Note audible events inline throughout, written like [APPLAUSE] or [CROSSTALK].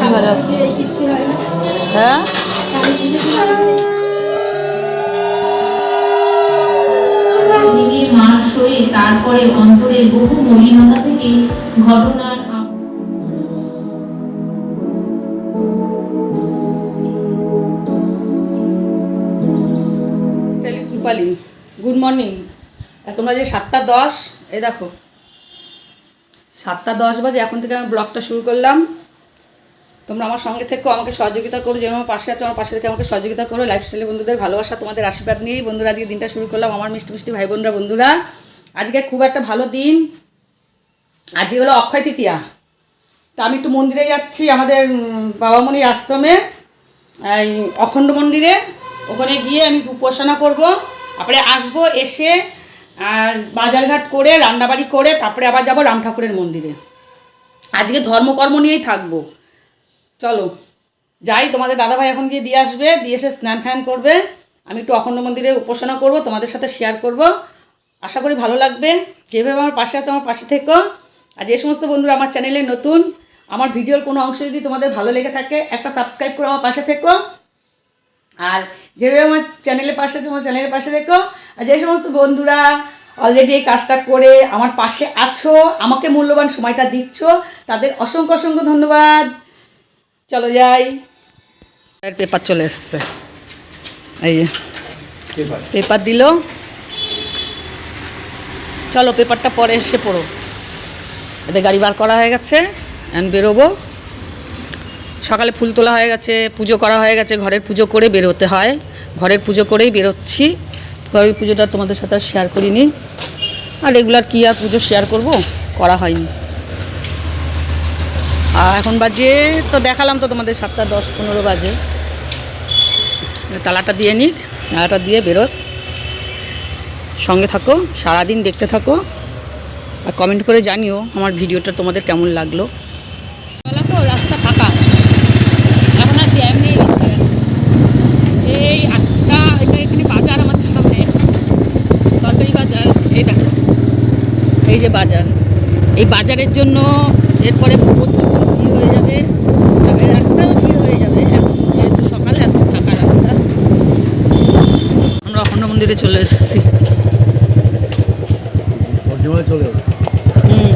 লুচি ভাজাচ্ছে হ্যাঁ? তারপরে অন্তরের বহু মলিনতা থেকে ঘটনার রূপালি গুড মর্নিং এখন বাজে সাতটা দশ এই দেখো। সাতটা দশ বাজে এখন থেকে আমি ব্লগটা শুরু করলাম। তোমরা আমার সঙ্গে থেকো, আমাকে সহযোগিতা করো, যেন আমার পাশে আছো, আমার পাশে থেকে আমাকে সহযোগিতা করো। লাইফস্টাইলের বন্ধুদের ভালোবাসা, তোমাদের আশীর্বাদ নিয়েই বন্ধুরা আজকে দিনটা শুরু করলাম। আমার মিষ্টি মিষ্টি ভাই বোনরা, বন্ধুরা, আজকে খুব একটা ভালো দিন। আজকে হলো অক্ষয় তৃতীয়া। তা আমি একটু মন্দিরে যাচ্ছি, আমাদের বাবামণির আশ্রমে, এই অখণ্ড মন্দিরে। ওখানে গিয়ে আমি উপাসনা করব। তারপরে আসব, এসে বাজারঘাট করে, রান্নাবাড়ি করে, তারপরে আবার যাব রাম ঠাকুরের মন্দিরে। আজকে ধর্মকর্ম নিয়েই থাকব। চলো, যাই, তোমাদের দাদাভাই এখন গিয়ে দিয়ে আসবে, দিয়ে এসে স্নান ফ্যান করবে। আমি একটু অখণ্ড মন্দিরে উপাসনা করব, তোমাদের সাথে শেয়ার করব। আশা করি ভালো লাগবে। যেভাবে আমার পাশে আছো, আমার পাশে থেকো। আর যে সমস্ত বন্ধুরা আমার চ্যানেলে নতুন, আমার ভিডিওর কোনো অংশ যদি তোমাদের ভালো লেগে থাকে, একটা সাবস্ক্রাইব করে আমার পাশে থেকো। আর যেভাবে আমার চ্যানেলের পাশে আছে, আমার চ্যানেলের পাশে থেকো। আর যে সমস্ত বন্ধুরা অলরেডি এই কাজটা করে আমার পাশে আছো, আমাকে মূল্যবান সময়টা দিচ্ছ, তাদের অসংখ্য অসংখ্য ধন্যবাদ। চলো যাই। পেপার চলে এসছে। এই যে। পেপার দিল। চলো পেপারটা পরে এসে পড়ো। এদের গাড়ি বার করা হয়ে গেছে অ্যান্ড বেরোবো। সকালে ফুল তোলা হয়ে গেছে পুজো করা হয়ে গেছে ঘরের পুজো করে বেরোতে হয়। ঘরের পুজো করেই বেরোচ্ছি। ঘরের পুজোটা তোমাদের সাথে আর শেয়ার করিনি। আর রেগুলার কী আর পুজো শেয়ার করব? করা হয়নি। এখন বাজে, তো দেখালাম তো তোমাদের সাতটা দশ পনেরো বাজে। তালাটা দিয়ে নিক, তালাটা দিয়ে বেরো। সঙ্গে থাকো, সারাদিন দেখতে থাকো। আর কমেন্ট করে জানিও আমার ভিডিওটা তোমাদের কেমন লাগল। তো রাস্তা ফাঁকা। এখন আর জ্যাম নেই এই আটটা, এটা এখানে বাজার আমাদের সামনে। তরকারি বাজার, এই দেখো। এই যে বাজার। এই বাজারের জন্য এরপরে প্রচুর হয়ে যাবে তবে রাস্তাও ভিড় হয়ে যাবে। এখন যেহেতু সকালে এত ফাঁকা রাস্তা। আমরা অখণ্ড মন্দিরে চলে এসেছি। হুম।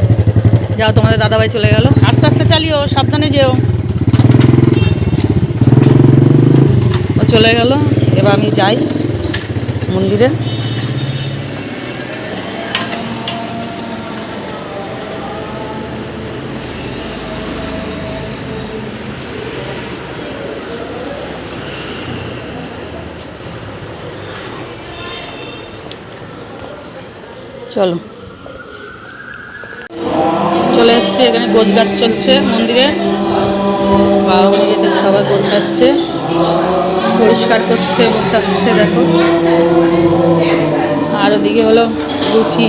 যাও তোমাদের দাদাভাই চলে গেল। আস্তে আস্তে চালিও সাবধানে যেও। ও চলে গেল। এবার আমি যাই মন্দিরে। চলো। চলে এসছে, এখানে গোছ গাছ চলছে মন্দিরে। বাবা মন্দিরে সবাই গোছাচ্ছে, পরিষ্কার করছে, মোছাচ্ছে, দেখো। আর ওদিকে হলো লুচি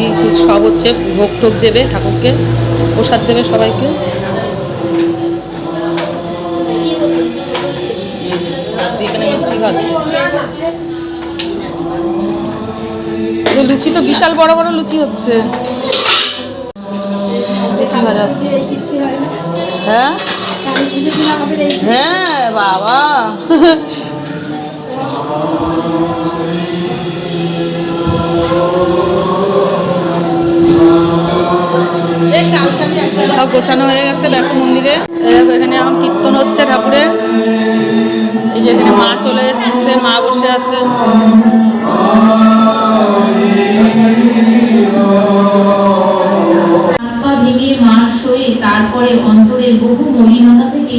সব হচ্ছে, ভোগ টোক দেবে ঠাকুরকে, প্রসাদ দেবে সবাইকে। এখানে লুচি খাচ্ছে। লুচি তো বিশাল বড় বড় লুচি হচ্ছে। লুচি হ্যাঁ হ্যাঁ? বাবা। সব গোছানো হয়ে গেছে দেখো মন্দিরে। এখানে এখন কীর্তন হচ্ছে ঠাকুরের। এই যে এখানে মা চলে এসছে মা বসে আছে। ভেঙে মার সয়ে তারপরে অন্তরের বহু মলিনতা থেকে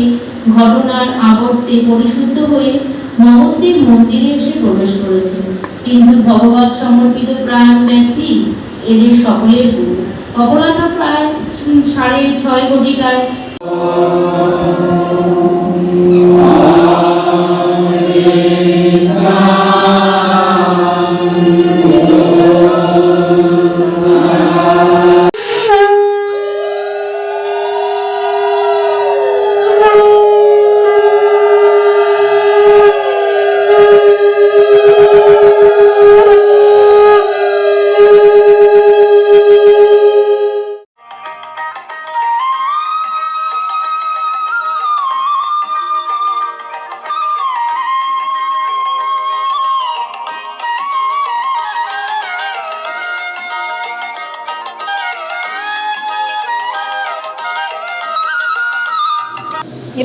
ঘটনার আবর্তে পরিশুদ্ধ হয়ে মহত্বের মন্দিরে এসে প্রবেশ করেছে। কিন্তু ভগবত সমর্পিত প্রাণ ব্যক্তি এদের সকলের গুরু অপরাহ্ন প্রায় সাড়ে ছয় ঘটিকায়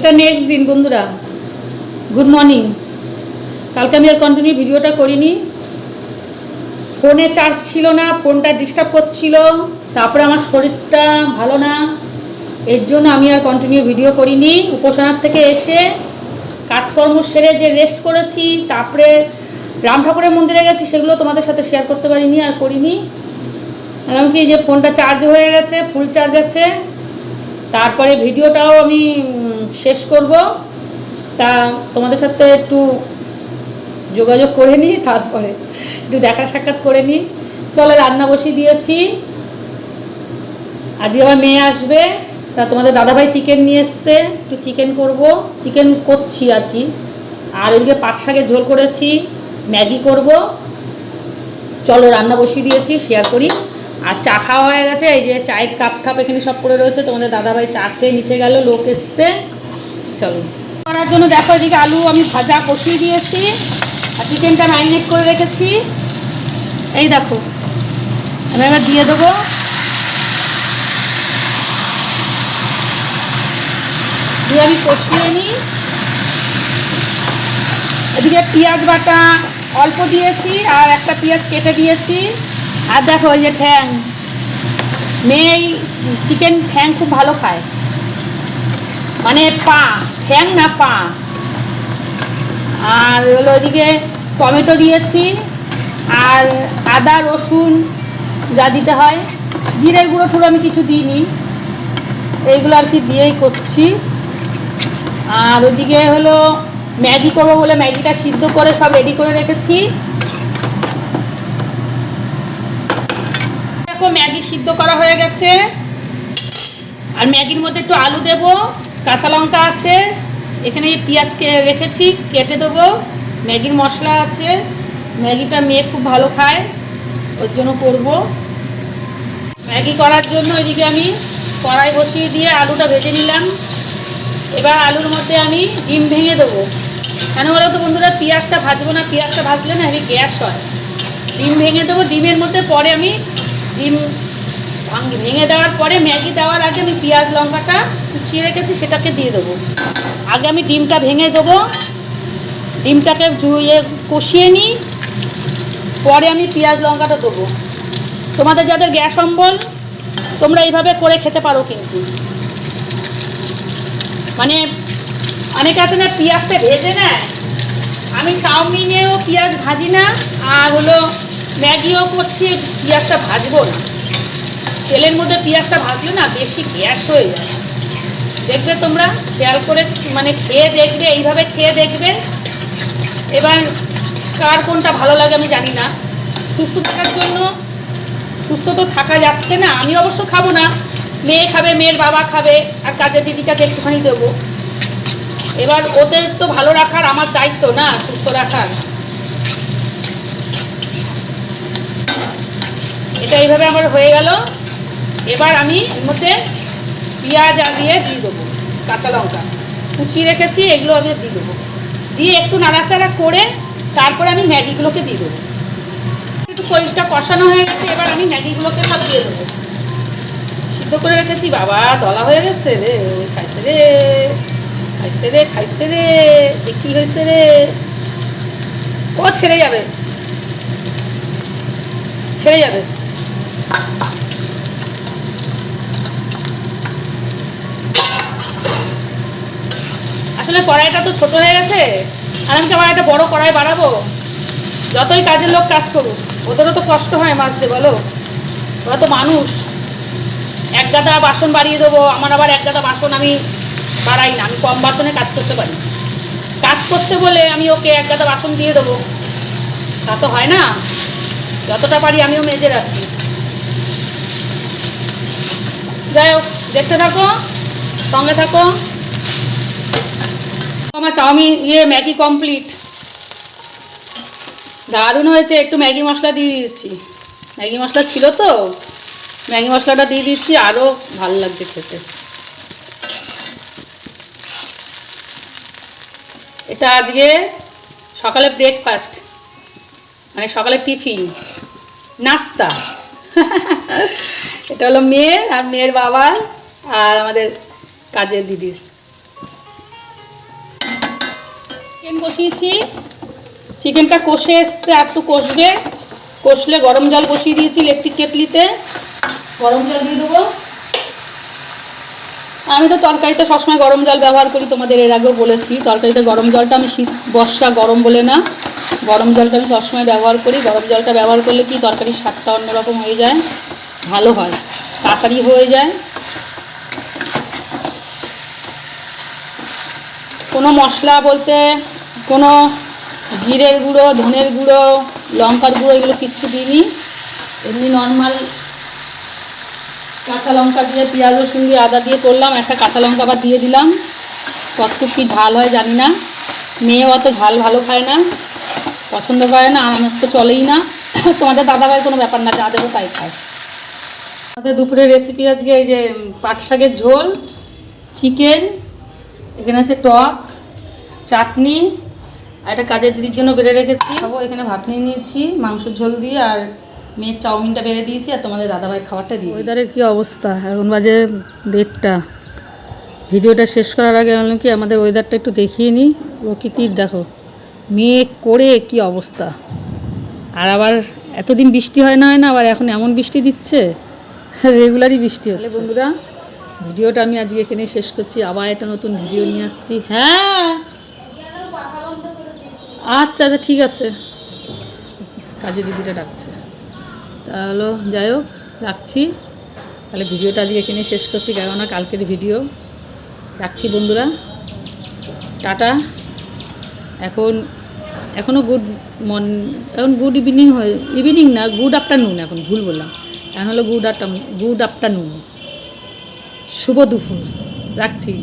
এটা নেক্সট দিন, বন্ধুরা। গুড মর্নিং কালকে আমি আর কন্টিনিউ ভিডিওটা করিনি। ফোনে চার্জ ছিল না, ফোনটা ডিস্টার্ব করছিল। তারপরে আমার শরীরটা ভালো না। এর জন্য আমি আর কন্টিনিউ ভিডিও করিনি। উপাসনার থেকে এসে কাজকর্ম সেরে যে রেস্ট করেছি, তারপরে রাম ঠাকুরের মন্দিরে গেছি, সেগুলো তোমাদের সাথে শেয়ার করতে পারিনি আর করিনি। আমি কি যে ফোনটা চার্জ হয়ে গেছে ফুল চার্জ আছে তারপরে ভিডিওটাও আমি শেষ করব। তা তোমাদের সাথে একটু যোগাযোগ করে নিই, তারপরে একটু দেখা সাক্ষাৎ করে নিই। চলো, রান্না বসিয়ে দিয়েছি। আজকে আমার মেয়ে আসবে, তা তোমাদের দাদাভাই চিকেন নিয়ে এসছে, একটু চিকেন করব। চিকেন করছি আর কি। আর ওইদিকে পাট শাকের ঝোল করেছি, ম্যাগি করব। চলো, রান্না বসিয়ে দিয়েছি শেয়ার করি। আর চা খাওয়া হয়ে গেছে, এই যে চায়ের কাপ ঠাপ এখানে সব পড়ে রয়েছে, তোমাদের দাদাভাই চা খেয়ে নিচে গেল, লোক এসছে। চলো। করার জন্য দেখো এদিকে আলু আমি ভাজা কষিয়ে দিয়েছি, আর চিকেনটা ম্যারিনেট করে রেখেছি। এই দেখো, আমি এবার দিয়ে দেবো। দিয়ে আমি কষিয়ে নিই। এদিকে পেঁয়াজ বাটা অল্প দিয়েছি, আর একটা পেঁয়াজ কেটে দিয়েছি। আর দেখো ওই যে ঠ্যাং। মেয়ে চিকেন ঠ্যাং খুব ভালো খায়। মানে পা, ঠ্যাং না পা। আর হলো ওইদিকে টমেটো দিয়েছি, আর আদা, রসুন যা দিতে হয়। জিরের গুঁড়ো টুড়ো আমি কিছু দিইনি। এইগুলো আর কি দিয়েই করছি। আর ওইদিকে হলো ম্যাগি করব বলে ম্যাগিটা সিদ্ধ করে সব রেডি করে রেখেছি। ম্যাগি সিদ্ধ করা হয়ে গেছে। আর ম্যাগির মধ্যে একটু আলু দেব, কাঁচা লঙ্কা আছে। এখানে পেঁয়াজ কে- রেখেছি, কেটে দেবো। ম্যাগির মশলা আছে। ম্যাগিটা মেয়ে খুব ভালো খায়, ওর জন্য করব। ম্যাগি করার জন্য এদিকে আমি কড়াই বসিয়ে দিয়ে আলুটা ভেজে নিলাম। এবার আলুর মধ্যে আমি ডিম ভেঙে দেবো। কেন বলো তো বন্ধুরা, পেঁয়াজটা ভাজবো না, পেঁয়াজটা ভাজলে না হেভি গ্যাস হয়। ডিম ভেঙে দেবো, ডিমের মধ্যে পরে আমি ডিম ভাঙ- দেওয়ার পরে ম্যাগি দেওয়ার আগে আমি পেঁয়াজ লঙ্কাটা কুচিয়ে রেখেছি, সেটাকে দিয়ে দেবো। আগে আমি ডিমটা ভেঙে দেবো। ডিমটাকে ধুয়ে কষিয়ে নিই। পরে আমি পেঁয়াজ লঙ্কাটা দেবো। তোমাদের যাদের গ্যাস অম্বল, তোমরা এইভাবে করে খেতে পারো কিন্তু। মানে অনেকে আছে না, পেঁয়াজটা ভেজে নেয়। আমি চাউমিনেও পেঁয়াজ ভাজি না, আর হলো ম্যাগিও করছি, পেঁয়াজটা ভাজবো না। তেলের মধ্যে পেঁয়াজটা ভাজলে না, বেশি গ্যাস হয়ে যায়। দেখবে তোমরা, খেয়াল করে মানে খেয়ে দেখবে, এইভাবে খেয়ে দেখবে। এবার কার কোনটা ভালো লাগে আমি জানি না। সুস্থ থাকার জন্য, সুস্থ তো থাকা যাচ্ছে না, আমি অবশ্য খাব না। মেয়ে খাবে, মেয়ের বাবা খাবে, আর কাজের দিদিটাকে একটুখানি দেবো। এবার ওদের তো ভালো রাখার আমার দায়িত্ব না, সুস্থ রাখার। এটা এইভাবে আমার হয়ে গেল। এবার আমি এর মধ্যে পেঁয়াজ দিয়ে দিয়ে দেবো, কাঁচা লঙ্কা। কুচিয়ে রেখেছি, এগুলো আমি দিয়ে দেবো। দিয়ে একটু নাড়াচাড়া করে তারপরে আমি ম্যাগিগুলোকে দিয়ে দেবো। একটু কইটা কষানো হয়ে গেছে, এবার আমি ম্যাগিগুলোকে সব দিয়ে দেবো। সিদ্ধ করে রেখেছি, বাবা, দলা হয়ে গেছে রে, খাইছে রে খাইছে রে খাইছে রে কি হয়েছে রে? ও ছেড়ে যাবে। ছেড়ে যাবে। আসলে কড়াইটা তো ছোট হয়ে গেছে, আর আমি তো আবার একটা বড় কড়াই বাড়াবো যতই কাজের লোক কাজ করুক, ওদেরও তো কষ্ট হয় মাছতে বলো? ওরা তো মানুষ। এক গাদা বাসন বাড়িয়ে দেবো, আমার আবার এক গাদা বাসন আমি বাড়াই না, আমি কম বাসনে কাজ করতে পারি। কাজ করছে বলে আমি ওকে এক গাদা বাসন দিয়ে দেবো। তা তো হয় না। যতটা পারি আমিও মেজে রাখি। যাই হোক, দেখতে থাকো, সঙ্গে থাকো। আমার চাউমিন ইয়ে ম্যাগি কমপ্লিট দারুণ হয়েছে, একটু ম্যাগি মশলা দিয়ে দিয়েছি। ম্যাগি মশলা ছিল তো, ম্যাগি মশলাটা দিয়ে দিচ্ছি আরও ভালো লাগছে খেতে। এটা আজকে সকালে ব্রেকফাস্ট মানে সকালে টিফিন, নাস্তা। [LAUGHS] এটা হলো মেয়ের আর মেয়ের বাবা আর আমাদের কাজের দিদির বসিয়েছি। চিকেনটা কষে এসছে একটু কষবে। কষলে গরম জল বসিয়ে দিয়েছি ইলেকট্রিক কেটলিতে। গরম জল দিয়ে দেবো। আমি তো তরকারিতে সবসময় গরম জল ব্যবহার করি, তোমাদের এর আগেও বলেছি। তরকারিতে গরম জলটা আমি শীত বর্ষা গরম বলে না। গরম জলটা আমি সবসময় ব্যবহার করি। গরম জলটা ব্যবহার করলে কি তরকারির স্বাদটা অন্যরকম হয়ে যায়? ভালো হয়। তাড়াতাড়ি হয়ে যায়। কোনো মশলা বলতে কোনো জিরের গুঁড়ো, ধনের গুঁড়ো, লঙ্কার গুঁড়ো এগুলো কিচ্ছু দিইনি। এমনি নর্মাল কাঁচা লঙ্কা দিয়ে, পেঁয়াজ, রসুন দিয়ে, আদা দিয়ে করলাম। একটা কাঁচা লঙ্কা আবার দিয়ে দিলাম। কতটুকু কী ঝাল হয় জানি না। মেয়ে অত ঝাল ভালো খায় না, পছন্দ করে না আমার তো চলেই না। [COUGHS] তোমাদের দাদাভাই কোনো ব্যাপার না, যা দেবো তাই খায়। আমাদের দুপুরের রেসিপি আজকে এই যে পাট শাকের ঝোল চিকেন এখানে আছে টক, চাটনি, আর একটা কাজের দিদির জন্য বেড়ে রেখেছি। খাব, এখানে ভাত নিয়ে নিয়েছি, মাংসের ঝোল দিয়ে, আর মেয়ের চাউমিনটা বেড়ে দিয়েছি, আর তোমাদের দাদাভাই খাবারটা দিয়ে ওয়েদারের কী অবস্থা? এখন বাজে দেড়টা। ভিডিওটা শেষ করার আগে বললাম কি, আমাদের ওয়েদারটা একটু দেখিয়ে নিই। প্রকৃতির, দেখো, মেঘ করে কি অবস্থা। আর আবার এতদিন বৃষ্টি হয় না হয় না, আবার এখন এমন বৃষ্টি দিচ্ছে। রেগুলারই বৃষ্টি হলে বন্ধুরা ভিডিওটা আমি আজকে এখানেই শেষ করছি। আবার একটা নতুন ভিডিও নিয়ে আসছি। হ্যাঁ। আচ্ছা আচ্ছা ঠিক আছে। কাজে দিদিটা ডাকছে। তাহলে যাই হোক রাখছি। তাহলে ভিডিওটা আজকে এখানেই শেষ করছি। কেননা কালকের ভিডিও। রাখছি বন্ধুরা। টাটা। এখন এখনও গুড মর্ন এখন গুড ইভিনিং হয়ে ইভিনিং না গুড আফটারনুন এখন ভুল বললাম। এখন হলো গুড আফটার গুড আফটারনুন শুভ দুপুর। রাখছি।